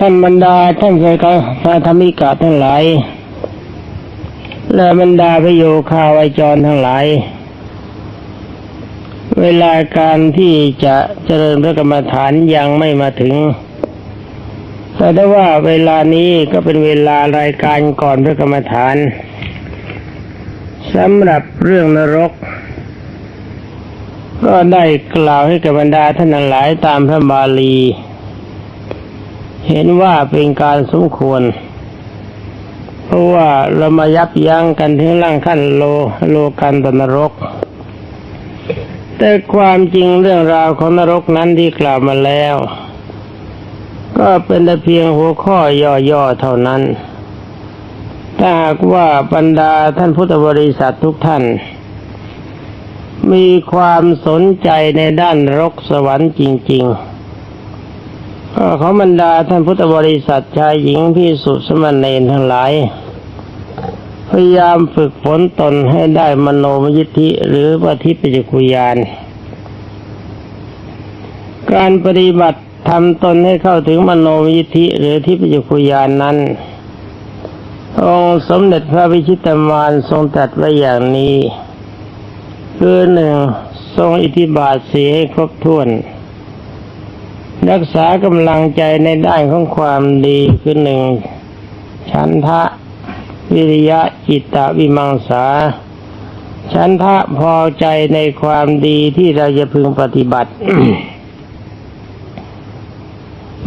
ท่านบรรดาท่านเคยพรธรรมิกาทั้งหลาย และบรรดาพระโยคาวายจรทั้งหลาย เวลาการที่จะเจริญพระกรรมฐานยังไม่มาถึง แต่ได้ว่าเวลานี้ก็เป็นเวลารายการก่อนพระกรรมฐานสำหรับเรื่องนรก ก็ได้กล่าวให้กับบรรดาท่านทั้งหลายตามพระบาลี เห็นว่าเป็นการสมควร เพราะว่าเรามายับยั้งกันถึงร่างขั้นโลโลกันตนรก แต่ความจริงเรื่องราวของนรกนั้นที่กล่าวมาแล้ว ก็เป็นแต่เพียงหัวข้อย่อๆเท่านั้น ถ้าหากว่าบรรดาท่านพุทธบริษัททุกท่าน มีความสนใจในด้านรกสวรรค์จริง ๆ ก็ขอบรรดาท่านพุทธบริษัทชายหญิงพิสุสมณเณรทั้งหลาย พยายามฝึกฝนตนให้ได้มโนมยิทธิหรือปฏิปัจจคุยาน การปฏิบัติทำตนให้เข้าถึงมโนมยิทธิหรือทิพยคุยานนั้น องค์สมเด็จพระวิชิตมานทรงตรัสไว้อย่างนี้ คือหนึ่งทรงอิทธิบาทสีให้ครบถ้วน รักษากำลังใจในด้านของความดีคือหนึ่งฉันทะวิริยะจิตตวิมังสาฉันทะพอใจในความดีที่เราจะพึงปฏิบัติ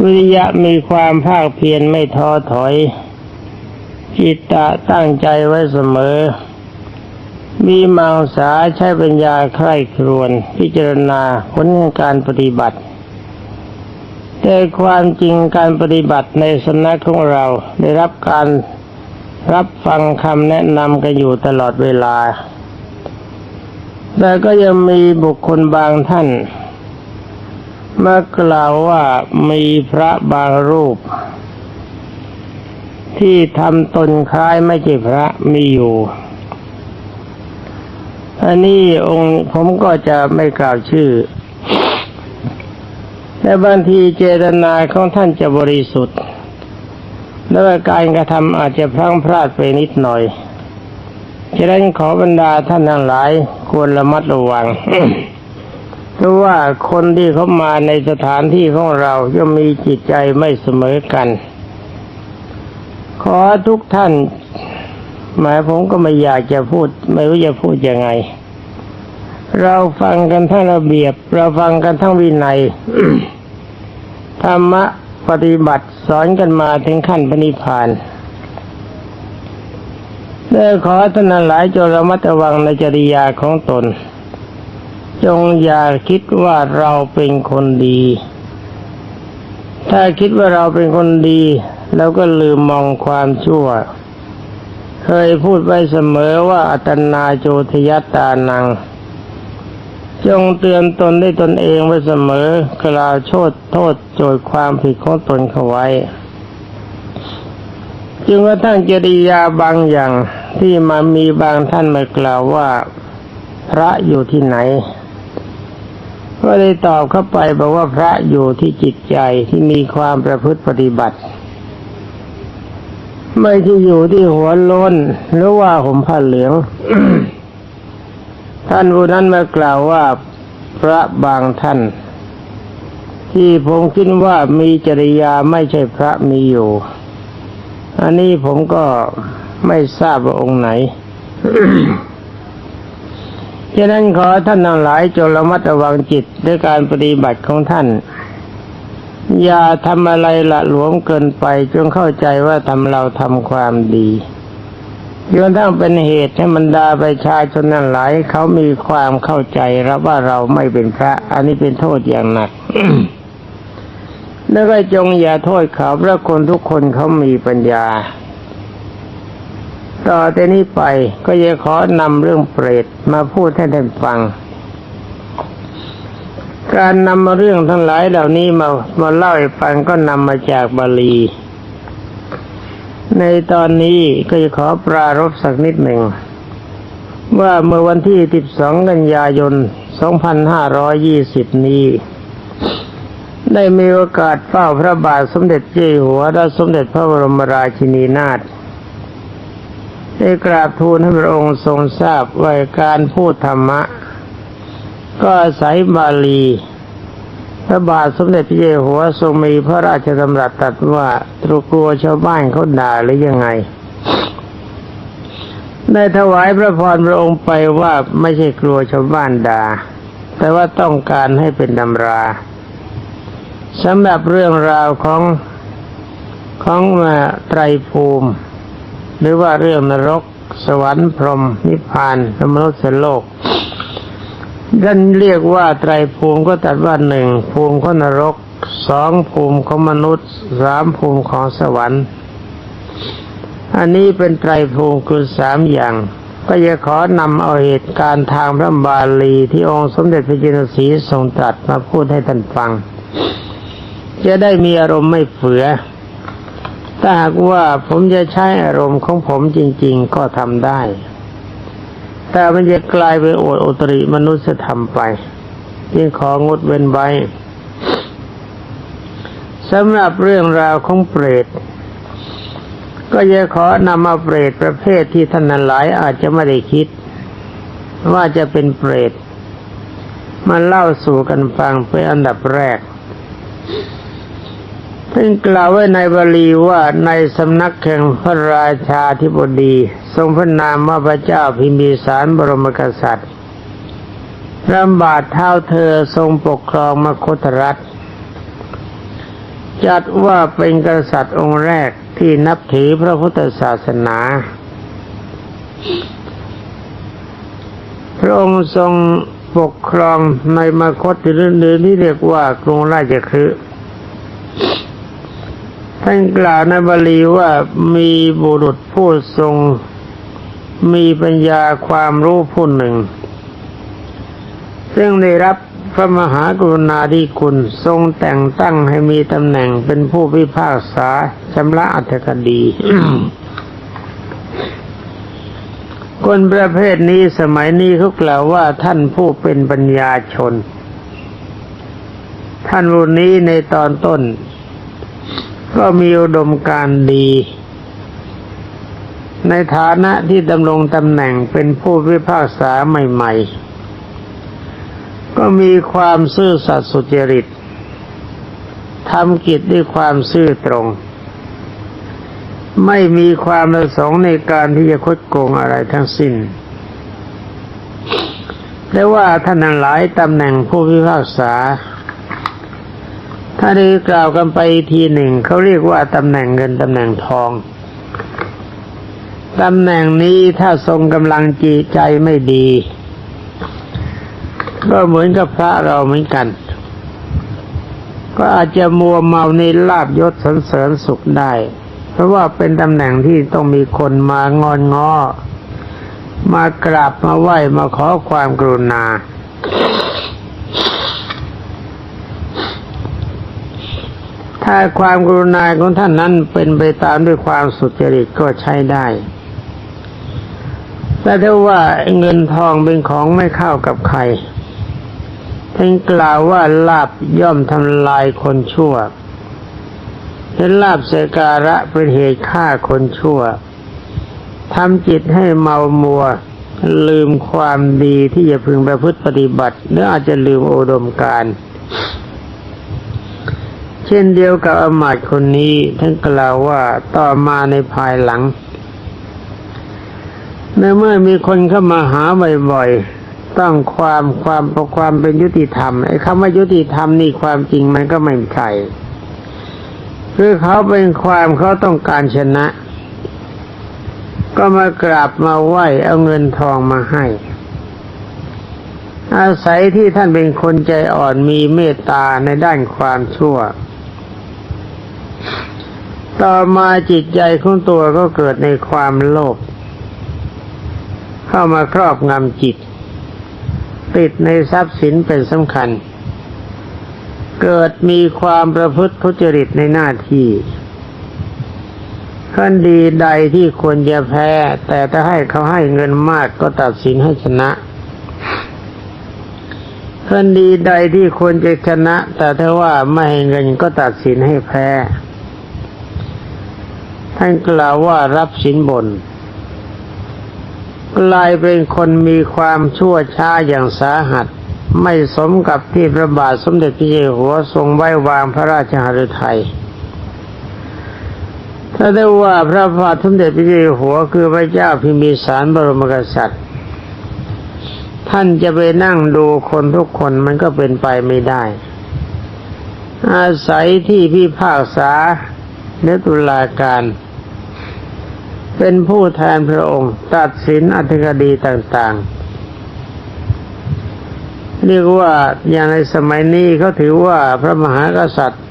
วิริยะมีความภาคเพียรไม่ท้อถอย จิตตะตั้งใจไว้เสมอ มีมังสาใช้ปัญญาใคร่ครวนพิจารณาผลของการปฏิบัติ แต่ความจริงการปฏิบัติในสำนักของเราได้รับการรับฟังคำแนะนำกันอยู่ตลอดเวลา แต่ก็ยังมีบุคคลบางท่านมากล่าวว่ามีพระบางรูป ที่ทำตนคล้ายไม่ใช่พระมีอยู่ อันนี้องค์ผมก็จะไม่กล่าวชื่อ แต่บางทีเจตนาของท่านจะบริสุทธิ์ และการกระทำอาจจะพลั้งพลาดไปนิดหน่อย ฉะนั้นขอบรรดาท่านทั้งหลายควรระมัดระวัง เพราะว่าคนที่เขามาในสถานที่ของเราย่อมมีจิตใจไม่เสมอกัน ขอทุกท่าน หมายผมก็ไม่อยากจะพูด ไม่รู้จะพูดยังไงเราฟังกันทั้งระเบียบ เราฟังกันทั้งวินัย ธรรมะปฏิบัติสอนกันมาถึงขั้นปณิพานเด้ขอท่านหลายจงระมัดระวังในจริยาของตน จงอย่าคิดว่าเราเป็นคนดี ถ้าคิดว่าเราเป็นคนดีเราก็ลืมมองความชั่ว เคยพูดไว้เสมอว่าอัตนาโจทยตานัง จงเตือนตนได้ตนเองไว้เสมอกล่าวโทษโทษโจทย์ความผิดของตนเขาไว้ จึงกระทั่งจริยาบางอย่างที่มามีบางท่านมากล่าวว่าพระอยู่ที่ไหน ก็ได้ตอบเข้าไปบอกว่าพระอยู่ที่จิตใจที่มีความประพฤติปฏิบัติ ไม่ที่อยู่ที่หัวโลนหรือว่าห่มผ้าเหลือง ท่านผู้นั้นมากล่าวว่าพระบางท่าน ที่ผมคิดว่ามีจริยาไม่ใช่พระมีอยู่ อันนี้ผมก็ไม่ทราบว่าองค์ไหนฉะนั้นขอท่านทั้งหลายจงระมัดระวังจิตด้วยการปฏิบัติของท่าน อย่าทำอะไรละหลวมเกินไปจงเข้าใจว่าทำเราทำความดี จนทั้งเป็นเหตุให้บรรดาประชาชนนั้นหลายเขามีความเข้าใจรับว่าเราไม่เป็นพระ อันนี้เป็นโทษอย่างหนักแล้วก็จงอย่าโทษเขาเพราะคนทุกคนเขามีปัญญา ต่อแต่นี้ไปก็จะขอนำเรื่องเปรตมาพูดให้ท่านฟัง การนำมาเรื่องทั้งหลายเหล่านี้มามาเล่าให้ฟังก็นำมาจากบาลี ในตอนนี้ก็จะขอปรารบสักนิดหนึ่ง ว่าเมื่อวันที่ 12 กันยายน 2520 นี้ ได้มีโอกาสเฝ้าพระบาทสมเด็จเจ้าอยู่หัวและสมเด็จพระบรมราชินีนาถได้กราบทูลให้พระองค์ทรงทราบว่าการพูดธรรมะ ก็อาศัยบาลี พระบาทสมเด็จพระเจ้าอยู่หัวทรงมีพระราชดำรัสตรัสว่าตรุกลัวชาวบ้านเขาด่าหรือยังไง ได้ถวายพระพรพระองค์ไปว่าไม่ใช่กลัวชาวบ้านด่า แต่ว่าต้องการให้เป็นตำราสำหรับเรื่องราวของของมาไตรภูมิ หรือว่าเรื่องนรก สวรรค์พรหมนิพพานและมนุษย์โลก ท่านเรียกว่าไตรภูมิก็ตัดว่าหนึ่งภูมิของนรกสองภูมิของมนุษย์สามภูมิของสวรรค์ อันนี้เป็นไตรภูมิคือสามอย่าง ก็จะขอนำเอาเหตุการณ์ทางพระบาลีที่องค์สมเด็จพระจินสีทรงตรัสมาพูดให้ท่านฟัง จะได้มีอารมณ์ไม่เฝือ ถ้าหากว่าผมจะใช้อารมณ์ของผมจริง ๆ ก็ทำได้ แต่มันจะกลายเป็นโอดอุตริมนุษยธรรมไปยิ่งของดเว้นไว้สำหรับเรื่องราวของเปรต ก็จะขอนำมาเปรตประเภทที่ท่านหลายอาจจะไม่ได้คิด ว่าจะเป็นเปรตมาเล่าสู่กันฟังเป็นอันดับแรก ท่านกล่าวไว้ในบาลีว่าในสำนักแห่งพระราชาธิบดี ทรงพระนามว่าพระเจ้าพิมพิสารบรมกษัตริย์รำบาดเท้าเธอทรงปกครองมคตรัฐ จัดว่าเป็นกษัตริย์องค์แรกที่นับถือพระพุทธศาสนา พระองค์ทรงปกครองในมคตหรือหรือที่เรียกว่ากรุงราชคฤห์ ท่านกล่าวในบาลีว่ามีบุรุษผู้ทรง มีปัญญาความรู้ผู้หนึ่ง ซึ่งได้รับพระมหากรุณาธิคุณทรงแต่งตั้งให้มีตำแหน่งเป็นผู้พิพากษาชำระอัตถคดี คนประเภทนี้สมัยนี้เขากล่าวว่าท่านผู้เป็นปัญญาชน ท่านรุ่นนี้ในตอนต้น ก็มีอุดมการณ์ดี ในฐานะที่ดำรงตำแหน่งเป็นผู้พิพากษาใหม่ ๆ ก็มีความซื่อสัตย์สุจริตทำกิจด้วยความซื่อตรง ไม่มีความประสงค์ในการที่จะคดโกงอะไรทั้งสิ้นแต่ว่าท่านหลายตำแหน่งผู้พิพากษา ถ้าได้กล่าวกันไปทีหนึ่งเขาเรียกว่าตำแหน่งเงินตำแหน่งทองตำแหน่งนี้ถ้าทรงกำลังจีใจไม่ดี ก็เหมือนกับพระเราเหมือนกัน ก็อาจจะมัวเมาในลาบยศสรรเสริญสุขได้ เพราะว่าเป็นตำแหน่งที่ต้องมีคนมางอนง้อมากราบมาไหว้มาขอความกรุณา ถ้าความกรุณาของท่านนั้นเป็นไปตามด้วยความสุจริตก็ใช้ได้ แต่ถ้าว่าเงินทองเป็นของไม่เข้ากับใครท่านกล่าวว่าลาบย่อมทำลายคนชั่วเห็นลาบเสการะเป็นเหตุฆ่าคนชั่วทำจิตให้เมามัว ลืมความดีที่จะพึงประพฤติปฏิบัติหรืออาจจะลืมโอดมการ ช่นเดียวกับอมาตย์คนนี้ท่านกล่าวว่าต่อมาในภายหลังในเมื่อมีคนเข้ามาหาบ่อยๆต้องความความประความเป็นยุติธรรมไอ้คำว่ายุติธรรมนี่ความจริงมันก็ไม่ใช่คือเขาเป็นความเขาต้องการชนะ ก็มากราบมาไหว้เอาเงินทองมาให้ อาศัยที่ท่านเป็นคนใจอ่อนมีเมตตาในด้านความชั่ว ต่อมาจิตใจของตัวก็เกิดในความโลภเข้ามาครอบงำจิต ติดในทรัพย์สินเป็นสำคัญ เกิดมีความประพฤติทุจริตในหน้าที่ขั้นดีใดที่ควรจะแพ้ แต่ถ้าให้เขาให้เงินมากก็ตัดสินให้ชนะคดีใดที่ควรจะชนะ แต่ถ้าว่าไม่ให้เงินก็ตัดสินให้แพ้ ท่านกล่าวว่ารับสินบน กลายเป็นคนมีความชั่วช้าอย่างสาหัส ไม่สมกับที่พระบาทสมเด็จพระเจ้าอยู่หัวทรงไว้วางพระราชหฤทัยถ้าได้ว่าพระบาทสมเด็จพระเจ้าอยู่หัวคือพระเจ้าพิมพิสารบรมกษัตริย์ ท่านจะไปนั่งดูคนทุกคนมันก็เป็นไปไม่ได้ อาศัยที่พิพากษาเนตุลาการ เป็นผู้แทนพระองค์ ตัดสินอธิคดีต่างๆ เรียกว่าอย่างในสมัยนี้เขาถือว่าพระมหากษัตริย์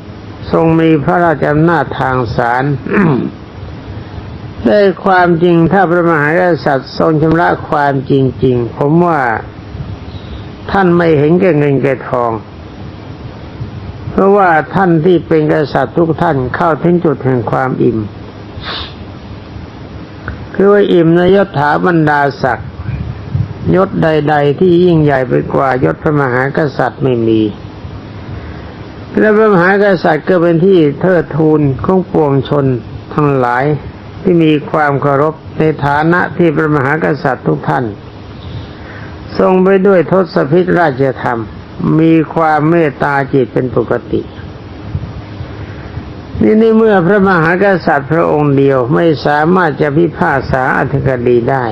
ทรงมีพระราชอำนาจทางศาลได้ความจริงถ้าพระมหากษัตริย์ทรงชำระความจริง ๆ ผมว่าท่านไม่เห็นแก่เงินแก่ทอง เพราะว่าท่านที่เป็นกษัตริย์ทุกท่านเข้าถึงจุดแห่งความอิ่ม คือว่าอิ่มในยศถาบรรดาศักดิ์ยศใด ๆ ที่ยิ่งใหญ่ไปกว่ายศพระมหากษัตริย์ไม่มีและพระมหากษัตริย์ก็เป็นที่เทิดทูนของปวงชนทั้งหลายที่มีความเคารพในฐานะที่พระมหากษัตริย์ทุกท่าน ทรงไปด้วยทศพิธราชธรรม มีความเมตตาจิตเป็นปกติ นี่ในเมื่อพระมหากษัตริย์พระองค์เดียวไม่สามารถจะพิพากษาอธิคดีได้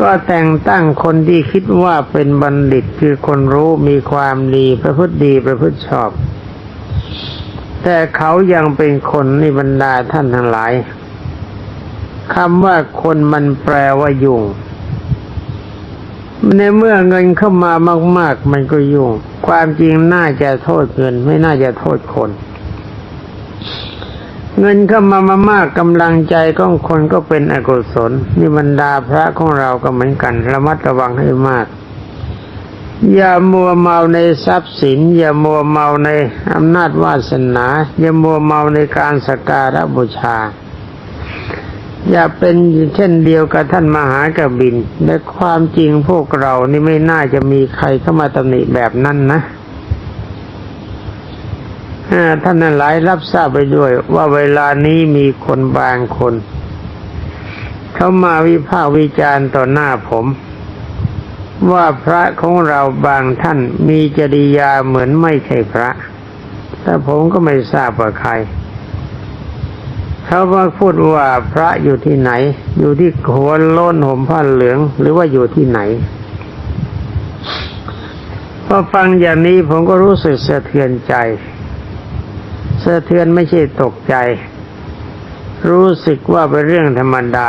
ก็แต่งตั้งคนที่คิดว่าเป็นบัณฑิตคือคนรู้มีความดีประพฤติดีประพฤติชอบ แต่เขายังเป็นคนในบรรดาท่านทั้งหลายคำว่าคนมันแปลว่ายุ่งในเมื่อเงินเข้ามามาก ๆ มันก็ยุ่ง ความจริงน่าจะโทษเงินไม่น่าจะโทษคน เงินเข้ามามามากกำลังใจของคนก็เป็นอกุศลนี่บรรดาพระของเราก็เหมือนกันระมัดระวังให้มาก อย่ามัวเมาในทรัพย์สิน อย่ามัวเมาในอำนาจวาสนา อย่ามัวเมาในการสักการะบูชา อย่าเป็นเช่นเดียวกับท่านมหากบินและความจริงพวกเรานี่ไม่น่าจะมีใครเข้ามาตำหนิแบบนั้นนะ ท่านหลายรับทราบไปด้วย ว่าเวลานี้มีคนบางคน เขามาวิพากษ์วิจารณ์ต่อหน้าผม ว่าพระของเราบางท่านมีจริยาเหมือนไม่ใช่พระ แต่ผมก็ไม่ทราบว่าใครเขามาพูดว่าพระอยู่ที่ไหน อยู่ที่หัวโล้นห่มผ้าเหลือง หรือว่าอยู่ที่ไหนพอฟังอย่างนี้ผมก็รู้สึกสะเทือนใจ สะเทือนไม่ใช่ตกใจ รู้สึกว่าเป็นเรื่องธรรมดา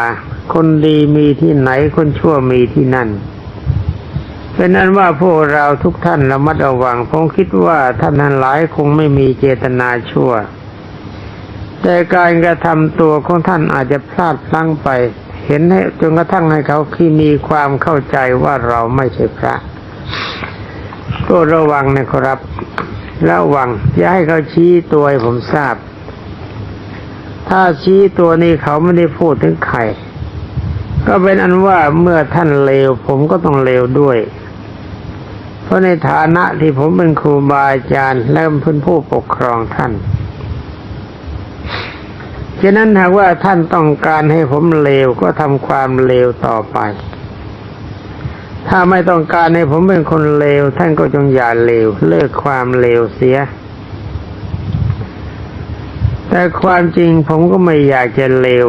คนดีมีที่ไหนคนชั่วมีที่นั่นเป็นนั้นว่าพวกเราทุกท่านระมัดระวังผมคิดว่าท่านทั้งหลายคงไม่มีเจตนาชั่ว แต่การกระทำตัวของท่านอาจจะพลาดพลั้งไป เห็นให้จนกระทั่งให้เขาที่มีความเข้าใจว่าเราไม่ใช่พระก็ระวังนะครับ ระวังอย่าให้เขาชี้ตัวให้ผมทราบ ถ้าชี้ตัวนี้เขาไม่ได้พูดถึงใครก็เป็นอันว่าเมื่อท่านเลว ผมก็ต้องเลวด้วย เพราะในฐานะที่ผมเป็นครูบาอาจารย์ และเป็นผู้ปกครองท่านฉะนั้นหากว่าท่านต้องการให้ผมเลวก็ทำความเลวต่อไป ถ้าไม่ต้องการให้ผมเป็นคนเลว ท่านก็จงอย่าเลว เลิกความเลวเสีย แต่ความจริงผมก็ไม่อยากจะเลว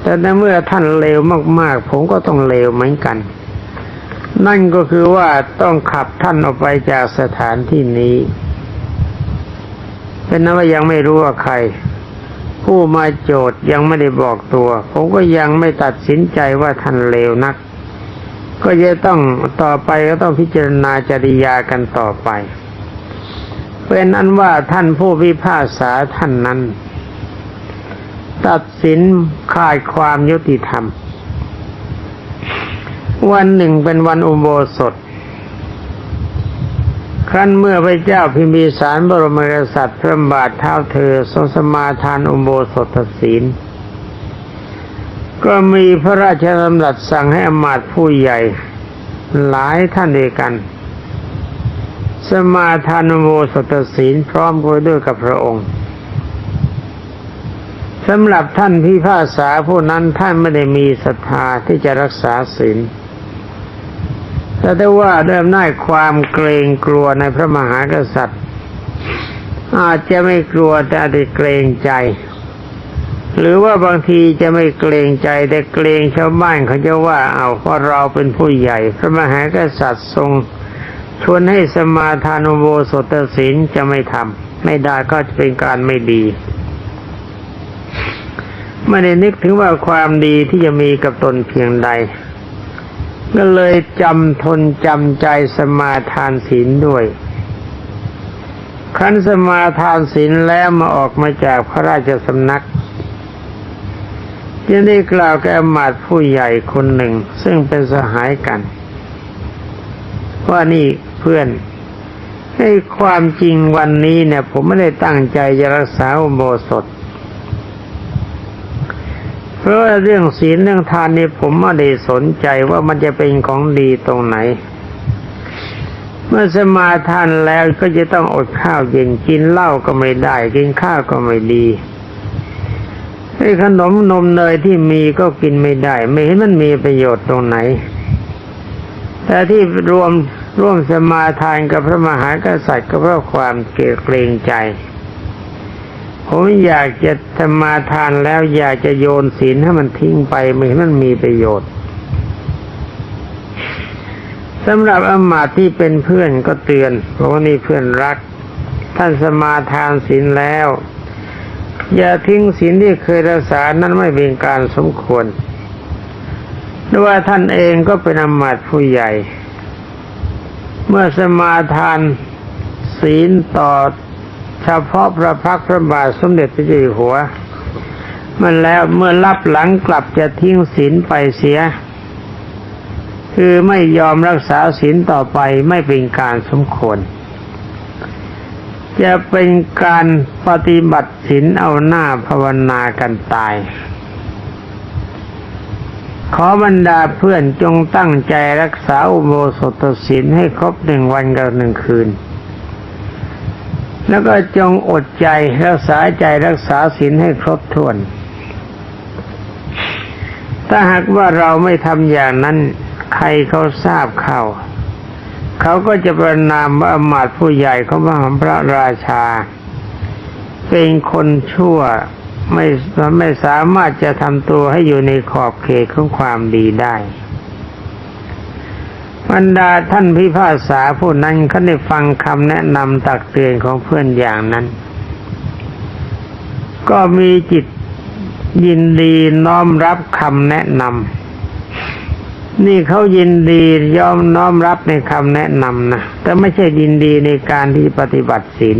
แต่ในเมื่อท่านเลวมากๆ ผมก็ต้องเลวเหมือนกัน นั่นก็คือว่าต้องขับท่านออกไปจากสถานที่นี้ เป็นนั้นว่ายังไม่รู้ว่าใคร ผู้มาโจทย์ยังไม่ได้บอกตัว ผมก็ยังไม่ตัดสินใจว่าท่านเลวนัก ก็จะต้องต่อไปก็ต้องพิจารณาจริยากันต่อไป เป็นอันว่าท่านผู้พิพากษาท่านนั้น ตัดสินขาดความยุติธรรม วันหนึ่งเป็นวันอุโบสถครั้นเมื่อพระเจ้าพิมพิสารบรมกษัตริย์พระบาทเท้าเธอทรงสมาทานอุโบสถศีล ก็มีพระราชดำรัสสั่งให้อมาตผู้ใหญ่ หลายท่านเด้วยกัน สมาทานโมสถศีลพร้อมกันด้วยกับพระองค์สำหรับท่านพิพากษาผู้นั้นท่านไม่ได้มีศรัทธาที่จะรักษาศีลแต่ได้ว่าด้วยอำนาจความเกรงกลัวในพระมหากษัตริย์ อาจจะไม่กลัวแต่อาจจะเกรงใจ หรือว่าบางทีจะไม่เกรงใจแต่เกรงชาวบ้านเขาจะว่าเอาเพราะเราเป็นผู้ใหญ่ พระมหากษัตริย์ทรงชวนให้สมาทานุโบสถศีลจะไม่ทำไม่ได้ก็จะเป็นการไม่ดีไม่ได้นึกถึงว่าความดีที่จะมีกับตนเพียงใด ก็เลยจำทนจำใจสมาทานศีลด้วยขันสมาทานศีลแล้วมาออกมาจากพระราชสำนัก ยังได้กล่าวแก่อมาตผู้ใหญ่คนหนึ่ง ซึ่งเป็นสหายกันว่านี่เพื่อนให้ความจริงวันนี้เนี่ย ผมไม่ได้ตั้งใจจะรักษาอุโบสถ เพราะเรื่องศีลเรื่องทานนี่ผมไม่ได้สนใจว่ามันจะเป็นของดีตรงไหน เมื่อสมาทานแล้วก็จะต้องอดข้าวเย็นกินเหล้าก็ไม่ได้ กินข้าวก็ไม่ดี ไอ้ขนมนมเนยที่มีก็กินไม่ได้ ไม่เห็นมันมีประโยชน์ตรงไหน แต่ที่รวมร่วมสมาทานกับพระมหากษัตริย์ก็เพราะความเกลียดเกรงใจ ผมอยากจะสมาทานแล้วอยากจะโยนศีลให้มันทิ้งไปไม่เห็นมันมีประโยชน์สำหรับอมาตที่เป็นเพื่อนก็เตือนเพราะว่านี่เพื่อนรัก ท่านสมาทานศีลแล้ว อย่าทิ้งศีลที่เคยรักษานั้นไม่เป็นการสมควรด้วยว่าท่านเองก็เป็นอำมาตย์ผู้ใหญ่ เมื่อสมาทานศีลต่อเฉพาะพระพักตร์พระบาทสมเด็จพระเจ้าอยู่หัว มันแล้วเมื่อรับหลังกลับจะทิ้งศีลไปเสีย คือไม่ยอมรักษาศีลต่อไปไม่เป็นการสมควร จะเป็นการปฏิบัติศีลเอาหน้าภาวนากันตาย ขอบรรดาเพื่อนจงตั้งใจรักษาอุโบสถศีลให้ครบหนึ่งวันกับหนึ่งคืน แล้วก็จงอดใจรักษาใจรักษาศีลให้ครบถ้วน ถ้าหากว่าเราไม่ทำอย่างนั้น ใครเขาทราบเข้า เขาก็จะประนามว่าอำมาตย์ผู้ใหญ่เขาว่าพระราชา เป็นคนชั่วไม่ไม่สามารถจะทำตัวให้อยู่ในขอบเขตของความดีได้บรรดาท่านพิพากษาผู้นั้นเขาได้ฟังคำแนะนำตักเตือนของเพื่อนอย่างนั้น ก็มีจิตยินดีน้อมรับคำแนะนำ นี่เขายินดียอมน้อมรับในคำแนะนำนะแต่ไม่ใช่ยินดีในการที่ปฏิบัติศีล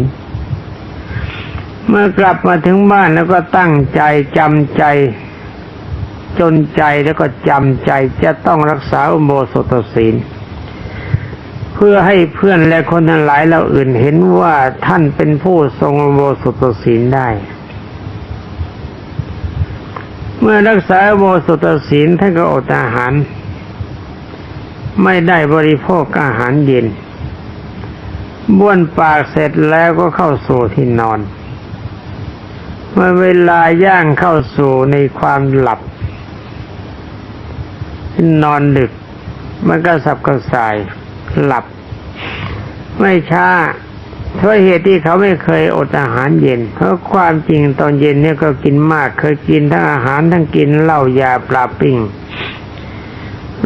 เมื่อกลับมาถึงบ้านแล้วก็ตั้งใจจำใจ จนใจแล้วก็จำใจจะต้องรักษาอุโบสถศีล เพื่อให้เพื่อนและคนทั้งหลายเราอื่นเห็นว่าท่านเป็นผู้ทรงอุโบสถศีลได้ เมื่อรักษาอุโบสถศีลท่านก็อดอาหาร ไม่ได้บริโภคอาหารเย็น บ้วนปากเสร็จแล้วก็เข้าสู่ที่นอน เมื่อเวลาย่างเข้าสู่ในความหลับ นอนดึก มันก็สับกระส่ายหลับ ไม่ช้าเพราะเหตุที่เขาไม่เคยอดอาหารเย็น เพราะความจริงตอนเย็นเนี่ยก็กินมาก เคยกินทั้งอาหารทั้งกินเหล้ายาปลาปิ้ง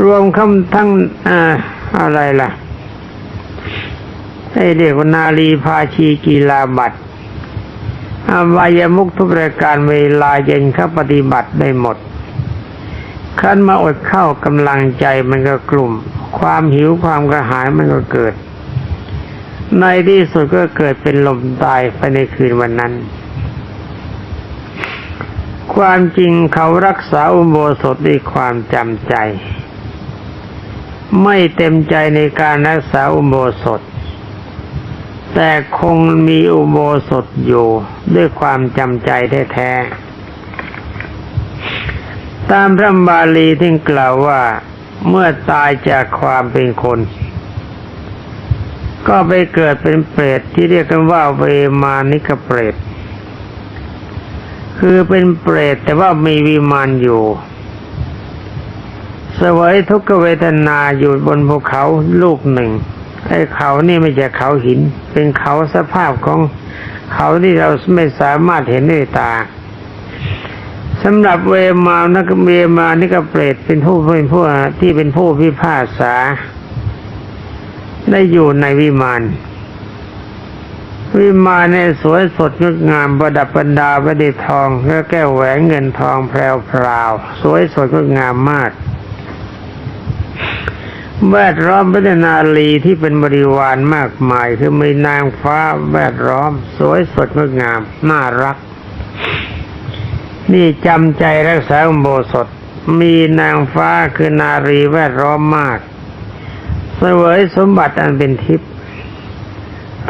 รวมคำทั้งอ่าอะไรล่ะไอเรียกว่านาลีพาชีกีฬาบัตรอวัยมุกทุกรายการเวลาเย็นเขาปฏิบัติได้หมดขั้นมาอดเข้ากำลังใจมันก็กลุ่ม ความหิวความกระหายมันก็เกิด ในที่สุดก็เกิดเป็นลมตายไปในคืนวันนั้น ความจริงเขารักษาอุโบสถด้วยความจำใจ ไม่เต็มใจในการรักษาอุโบสถ แต่คงมีอุโบสถอยู่ด้วยความจำใจแท้ๆ ตามพระบาลีที่กล่าวว่าเมื่อตายจากความเป็นคน ก็ไปเกิดเป็นเปรตที่เรียกกันว่าเวมานิกเปรต คือเป็นเปรตแต่ว่ามีวิมานอยู่ สวยทุกขเวทนาอยู่บนภูเขาลูกหนึ่ง ไอ้เขานี่ไม่ใช่เขาหิน เป็นเขาสภาพของเขาที่เราไม่สามารถเห็นด้วยตาสำหรับเวมานักเวมานี่ก็เปรตเป็นผู้เป็นผู้ที่เป็นผู้พิพากษา ได้อยู่ในวิมานวิมานเนี่ยสวยสดงดงามประดับประดาประดิษฐ์ทองและแก้วแหวนเงินทองแพรวพราวสวยสดงดงามมาก แวดล้อมพระนาลีที่เป็นบริวารมากมาย คือมีนางฟ้าแวดล้อม สวยสดงดงาม น่ารัก นี่จำใจรักษาอุโบสถ มีนางฟ้าคือนารีแวดล้อมมากเสวยสมบัติอันเป็นทิพย์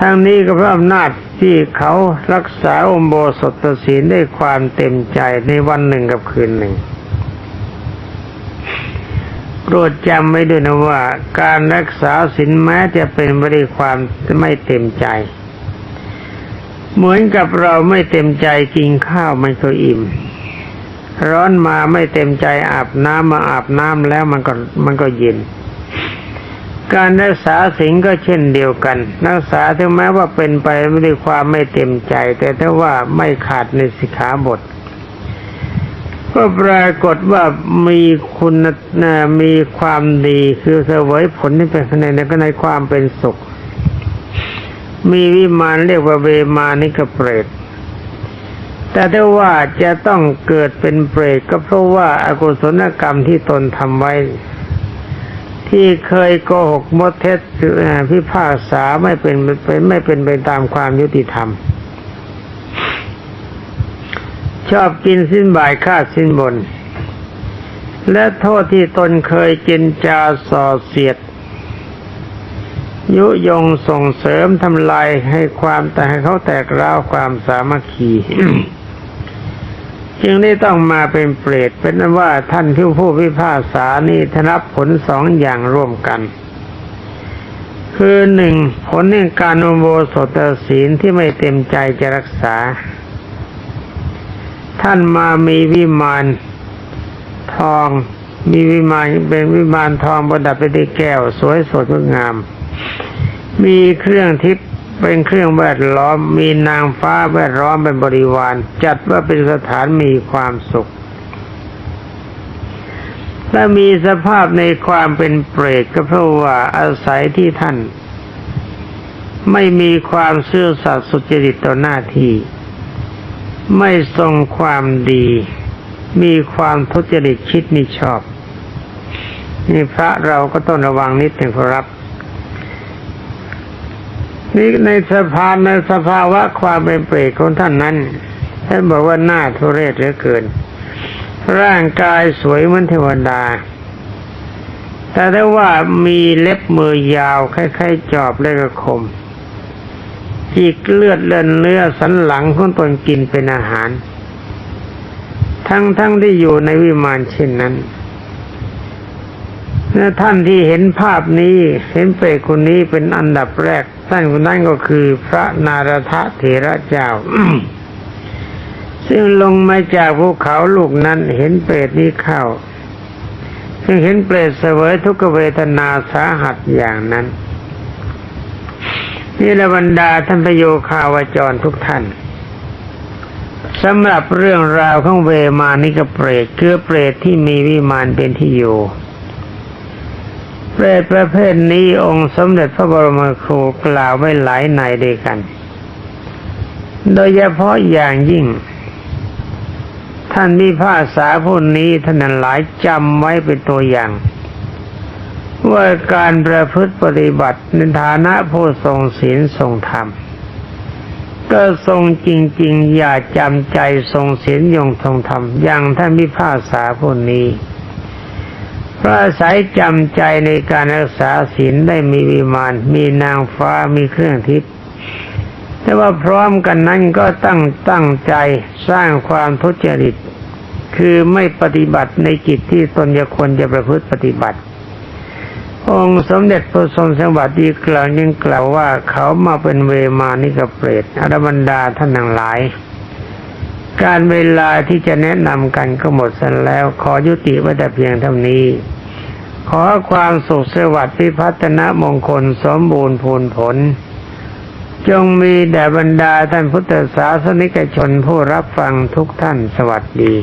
ทั้งนี้ก็เพราะอำนาจที่เขารักษาอุโบสถศีลด้ความเต็มใจในวันหนึ่งกับคืนหนึ่ง ปรดจำไว้ด้วยนะว่าการรักษาศีลแม้จะเป็นไปด้วยความไม่เต็มใจ เหมือนกับเราไม่เต็มใจกินข้าวมันก็อิ่ม ร้อนมาไม่เต็มใจอาบน้ำมาอาบน้ำแล้วมันก็มันก็เย็น การรักษาศีลก็เช่นเดียวกัน รักษาถึงแม้ว่าเป็นไปด้วยความไม่เต็มใจ แต่ถ้าว่าไม่ขาดในสิกขาบท ก็ปรากฏว่ามีคุณนะมีความดีคือเสวยผลที่เป็นคะแนนในก็ในความเป็นสุข มีวิมานเรียกว่าเวมานิกเปรตแต่ถ้าว่าจะต้องเกิดเป็นเปรตก็เพราะว่าอากุศลกรรมที่ตนทำไว้ ที่เคยโกหกมดเท็จพิพากษาไม่เป็นเป็นไม่เป็นไปตามความยุติธรรม ชอบกินสิ้นบ่ายฆ่าสิ้นบน และโทษที่ตนเคยกินจาส่อเสียด ยุยงส่งเสริมทำลายให้ความแต่ให้เขาแตกร้าวความสามัคคีจึงได้ต้องมาเป็นเปรตเป็นนั้นว่าท่านที่ผู้พิพากษานี่ทรับผลสองอย่างร่วมกัน คือหนึ่งผลในการอุโบสถศีลที่ไม่เต็มใจจะรักษา ท่านมามีวิมานทอง มีวิมานเป็นวิมานทองประดับไปด้วยแก้ว สวยสดงดงาม มีเครื่องทิพย์เป็นเครื่องแวดล้อม มีนางฟ้าแวดล้อมเป็นบริวาร จัดว่าเป็นสถานมีความสุข และมีสภาพในความเป็นเปรตก็เพราะว่าอาศัยที่ท่าน ไม่มีความซื่อสัตย์สุจริตต่อหน้าที่ ไม่ทรงความดี มีความทุจริตคิดมิชอบ นี่พระเราก็ต้องระวังนิดหนึ่งครับนี่ในสภาในสภาวะความเป็นเปรตของท่านนั้นท่านบอกว่าหน้าทุเรศเหลือเกิน ร่างกายสวยเหมือนเทวดา แต่ถ้ว่ามีเล็บมือยาวคล้ายๆจอบและกระคม จีกเลือดเลือนเนื้อสันหลังของตนกินเป็นอาหาร ทั้งทั้งที่อยู่ในวิมานเช่นนั้นท่านที่เห็นภาพนี้เห็นเปรตคนนี้เป็นอันดับแรก ท่านคนนั้นก็คือพระนารทะเถระเจ้า ซึ่งลงมาจากภูเขาลูกนั้นเห็นเปรตนี้เข้า ซึ่งเห็นเปรตเสวยทุกเวทนาสาหัสอย่างนั้น นี่ละบรรดาท่านพระโยคาวาจรทุกท่านสำหรับเรื่องราวของเวมานิกเปรตคือเปรตที่มีวิมานเป็นที่อยู่เปรตประเภทนี้องค์สมเด็จพระบรมครูกล่าวไว้หลายในด้วยกัน โดยเฉพาะอย่างยิ่ง ท่านมีภาษาผู้นี้ท่านหลายจำไว้เป็นตัวอย่าง ว่าการประพฤติปฏิบัติในฐานะผู้ทรงศีลทรงธรรมก็ทรงจริง ๆ อย่าจำใจทรงศีลยงทรงธรรมอย่างท่านมิพากษาผู้นี้พระอายจำใจในการรักษาศีลได้มีวิมาน มีนางฟ้ามีเครื่องทิพย์แต่ว่าพร้อมกันนั้นก็ตั้งตั้งใจสร้างความทุจริต คือไม่ปฏิบัติในกิจที่ตนจะควรจะประพฤติปฏิบัติ องค์สมเด็จพระทรงสวัสดีกล่าวยังกล่าวว่าเขามาเป็นเวมานิกเปรตอรบรรดาท่านทั้งหลาย การเวลาที่จะแนะนำกันก็หมดสิ้นแล้ว ขอยุติไว้แต่เพียงเท่านี้ ขอความสุขสวัสดิ์พิพัฒนมงคลสมบูรณ์พูนผล จงมีแด่บรรดาท่านพุทธศาสนิกชนผู้รับฟังทุกท่านสวัสดี